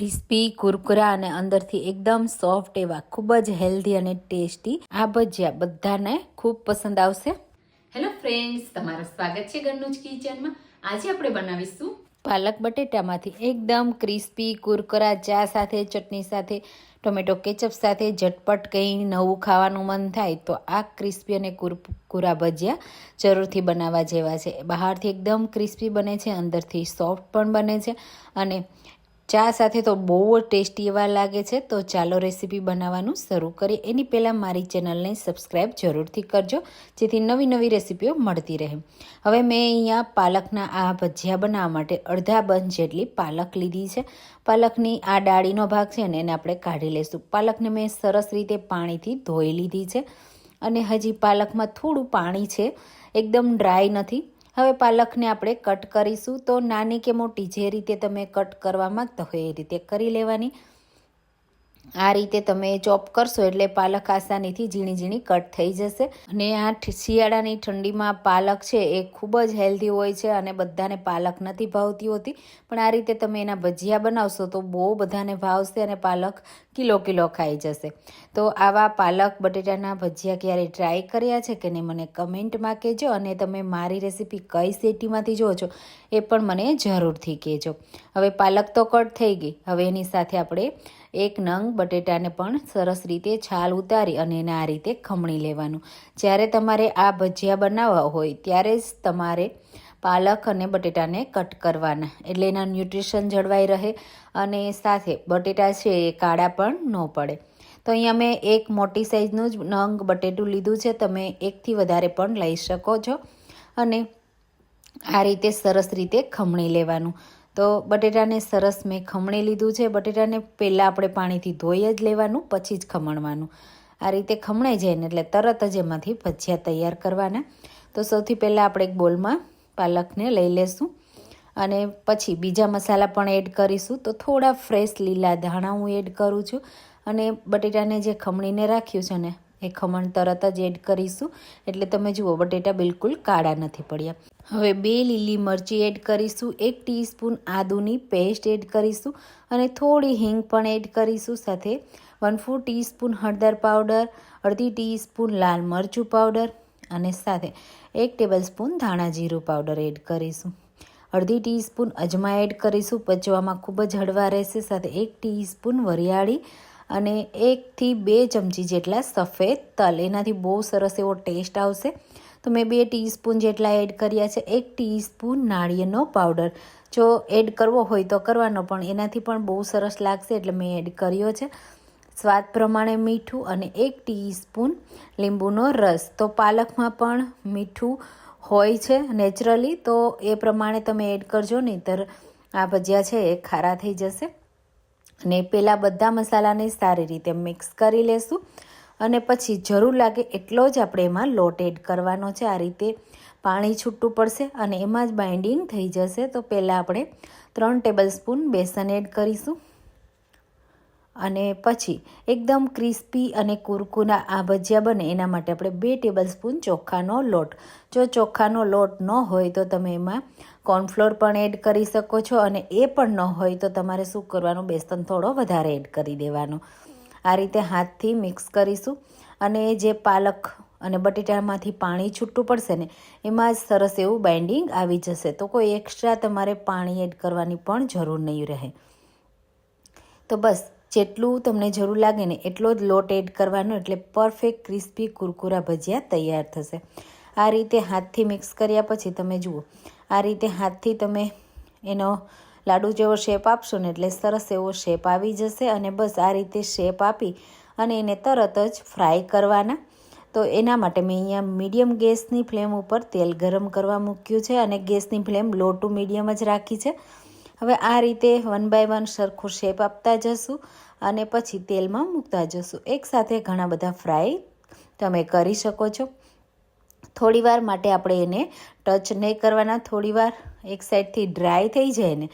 Crispy કુરકુરા અને અંદરથી એકદમ સોફ્ટ એવા ખૂબ જ હેલ્ધી અને ટેસ્ટી આ ભજીયા બધાને ખૂબ પસંદ આવશે. હેલો ફ્રેન્ડ્સ તમારું સ્વાગત છે ઘરનું જ કિચનમાં. આજે આપણે બનાવીશું પાલક બટેટામાંથી એકદમ ક્રિસ્પી કુરકુરા ચા સાથે ચટણી સાથે ટોમેટો કેચઅપ સાથે ઝટપટ કંઈ નવું ખાવાનું મન થાય તો આ ક્રિસ્પી અને કુરકુરા ભજીયા જરૂરથી બનાવવા જેવા છે. બહારથી એકદમ ક્રિસ્પી બને છે અંદરથી સોફ્ટ પણ બને છે અને ચા સાથે તો બહુ જ ટેસ્ટી એવા લાગે છે, તો ચાલો રેસીપી બનાવવાનું શરૂ કરીએ. એની પહેલાં મારી ચેનલને સબસ્ક્રાઈબ જરૂરથી કરજો, જેથી નવી નવી રેસીપીઓ મળતી રહે. હવે મેં અહીંયા પાલકના આ ભજીયા બનાવવા માટે અડધા બંધ જેટલી પાલક લીધી છે. પાલકની આ ડાળીનો ભાગ છે ને એને આપણે કાઢી લઈશું પાલકને મેં સરસ રીતે પાણીથી ધોઈ લીધી છે. અને હજી પાલકમાં થોડું પાણી છે, એકદમ ડ્રાય નથી. હવે પાલકને આપણે કટ કરીશું. તો નાની કે મોટી, જે રીતે તમે કટ કરવા માંગતા હોય એ રીતે કરી લેવાની. આ રીતે તમે ચોપ કરશો એટલે પાલક આસાનીથી ઝીણી ઝીણી કટ થઈ જશે. અને આ શિયાળાની ઠંડીમાં પાલક છે એ ખૂબ જ હેલ્ધી હોય છે અને બધાને પાલક નથી ભાવતી હોતી. પણ આ રીતે તમે એના ભજીયા બનાવશો તો બહુ બધાને ભાવશે અને પાલક કિલો કિલો ખાઈ જશે. તો આવા પાલક બટેટાના ભજીયા ક્યારે ટ્રાય કર્યા છે કે નહીં મને કમેન્ટમાં કહેજો અને તમે મારી રેસીપી કઈ સેટીમાંથી જુઓ છો? એ પણ મને જરૂરથી કહેજો. હવે પાલક તો કટ થઈ ગઈ. હવે એની સાથે આપણે એક નંગ બટેટાને પણ સરસ રીતે છાલ ઉતારી અને એને આ રીતે ખમણી લેવાનું. જ્યારે તમારે આ ભજીયા બનાવવા હોય ત્યારે જ તમારે પાલક અને બટેટાને કટ કરવાના. એટલે એના ન્યુટ્રિશન જળવાઈ રહે અને સાથે બટેટા છે એ કાળા પણ ન પડે. તો અહીંયા મેં એક મોટી સાઈઝનું જ નંગ બટેટું લીધું છે. તમે એકથી વધારે પણ લઈ શકો છો. અને આ રીતે સરસ રીતે ખમણી લેવાનું. તો બટેટાને સરસ મેં ખમણી લીધું છે. બટેટાને પહેલાં આપણે પાણીથી ધોઈ જ લેવાનું, પછી જ ખમણવાનું. આ રીતે ખમણાઈ જાય ને એટલે તરત જ એમાંથી ભજીયા તૈયાર કરવાના. તો સૌથી પહેલાં આપણે એક બોલમાં પાલકને લઈ લેશું અને પછી બીજા મસાલા પણ એડ કરીશું. તો થોડા ફ્રેશ લીલા ધાણા હું એડ કરું છું અને બટેટાને જે ખમણીને રાખ્યું છે ને એ ખમણ તરત જ એડ કરીશું. એટલે તમે જુઓ, બટેટા બિલકુલ કાળા નથી પડ્યા. હવે બે લીલી મરચી એડ કરીશું, એક ટીસ્પૂન આદુની પેસ્ટ એડ કરીશું અને થોડી હિંગ પણ એડ કરીશું. સાથે વન ફોર ટીસ્પૂન હળદર પાવડર, અડધી ટીસ્પૂન લાલ મરચું પાવડર અને સાથે એક ટેબલ સ્પૂન ધાણા જીરું પાવડર એડ કરીશું. અડધી ટીસ્પૂન અજમા એડ કરીશું, પચવામાં ખૂબ જ હળવા રહેશે. સાથે એક ટીસ્પૂન વરિયાળી અને એકથી બે ચમચી જેટલા સફેદ તલ. એનાથી બહુ સરસ એવો ટેસ્ટ આવશે. તો મેં બે ટીસ્પૂન જેટલા એડ કર્યા છે. એક ટીસ્પૂન નાળિયેરનો પાવડર. જો એડ કરવો હોય તો કરવાનો, પણ એનાથી પણ બહુ સરસ લાગશે એટલે મેં એડ કર્યો છે. સ્વાદ પ્રમાણે મીઠું અને એક ટીસ્પૂન લીંબુનો રસ. તો પાલકમાં પણ મીઠું હોય છે નેચરલી, તો એ પ્રમાણે તમે એડ કરજો, નહીંતર આ ભજીયા છે એ ખારા થઈ જશે. અને પહેલાં બધા મસાલાને સારી રીતે મિક્સ કરી લેશું. અને પછી જરૂર લાગે એટલો જ આપણે એમાં લોટ એડ કરવાનો છે. આ રીતે પાણી છૂટું પડશે અને એમાં જ બાઇન્ડિંગ થઈ જશે. તો પહેલાં આપણે ત્રણ ટેબલ સ્પૂન બેસન એડ કરીશું. અને પછી એકદમ ક્રિસ્પી અને કુરકુના આ ભજીયા બને, એના માટે આપણે બે ટેબલ સ્પૂન ચોખાનો લોટ. જો ચોખાનો લોટ ન હોય તો તમે એમાં કોર્નફ્લોર પણ એડ કરી શકો છો અને એ પણ ન હોય તો તમારે શું કરવાનું, બેસન થોડો વધારે એડ કરી દેવાનો. આ રીતે હાથથી મિક્સ કરીશું અને જે પાલક અને બટેટામાંથી પાણી છૂટું પડશે ને, એમાં જ સરસ એવું બાઇન્ડિંગ આવી જશે. તો કોઈ એક્સ્ટ્રા તમારે પાણી એડ કરવાની પણ જરૂર નહીં રહે. તો બસ જેટલું તમને જરૂર લાગે ને એટલો જ લોટ એડ કરવાનો, એટલે પરફેક્ટ ક્રિસ્પી કુરકુરા ભજીયા તૈયાર થશે. આ રીતે હાથથી મિક્સ કર્યા પછી તમે જુઓ, આ રીતે હાથથી તમે એનો લાડુ જેવો શેપ આપશો ને એટલે સરસ એવો શેપ આવી જશે અને બસ આ રીતે શેપ આપી અને એને તરત જ ફ્રાય કરવાના. તો એના માટે મેં અહીંયા મીડિયમ ગેસની ફ્લેમ ઉપર તેલ ગરમ કરવા મૂક્યું છે અને ગેસની ફ્લેમ લો ટુ મીડિયમ જ રાખી છે. હવે આ રીતે વન બાય વન સરખું શેપ આપતા જશું અને પછી તેલમાં મૂકતા જશું. એકસાથે ઘણા બધા ફ્રાય તમે કરી શકો છો. થોડીવાર માટે આપણે એને ટચ નહીં કરવાના. થોડીવાર એક સાઈડથી ડ્રાય થઈ જાય ને,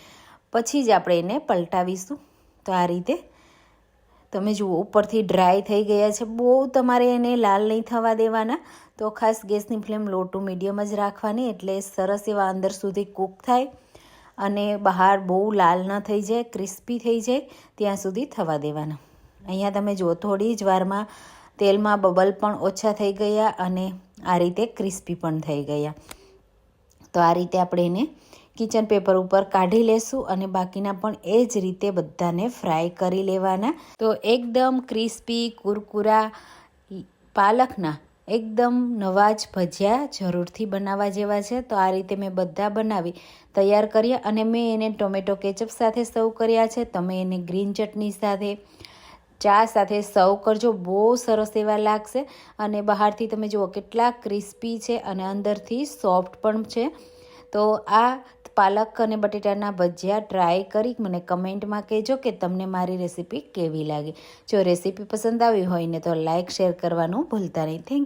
પછી જ આપણે એને પલટાવીશું. તો આ રીતે તમે જુઓ, ઉપરથી ડ્રાય થઈ ગયા છે. બહુ તમારે એને લાલ નહીં થવા દેવાના. તો ખાસ ગેસની ફ્લેમ લો ટુ મીડિયમ જ રાખવાની, એટલે સરસ એવા અંદર સુધી કૂક થાય. અને બહાર બહુ લાલ ન થઈ જાય, ક્રિસ્પી થઈ જાય, ત્યાં સુધી થવા દેવાના. અહીંયા તમે જુઓ, થોડી જ વારમાં તેલમાં બબલ પણ ઓછા થઈ ગયા અને આ રીતે ક્રિસ્પી પણ થઈ ગયા. તો આ રીતે આપણે એને કિચન પેપર ઉપર કાઢી લેશું અને બાકીના પણ એ જ રીતે બધાને ફ્રાય કરી લેવાના. તો એકદમ ક્રિસ્પી, કુરકુરા, પાલકના એકદમ નવા જ ભજીયા જરૂરથી બનાવવા જેવા છે. તો આ રીતે મેં બધા બનાવી તૈયાર કર્યા અને મેં એને ટોમેટો કેચઅપ સાથે સર્વ કર્યા છે. તમે એને ગ્રીન ચટણી સાથે, ચા સાથે સર્વ કરજો. બહુ સરસ એવા લાગશે. અને બહારથી તમે જુઓ કેટલા ક્રિસ્પી છે અને અંદરથી સોફ્ટ પણ છે. તો આ પાલક અને બટેટાના ભજીયા ટ્રાય કરી મને કમેન્ટમાં કહેજો કે તમને મારી રેસીપી કેવી લાગી. જો રેસીપી પસંદ આવી હોય ને તો લાઇક શેર કરવાનું ભૂલતા નહીં. Thank you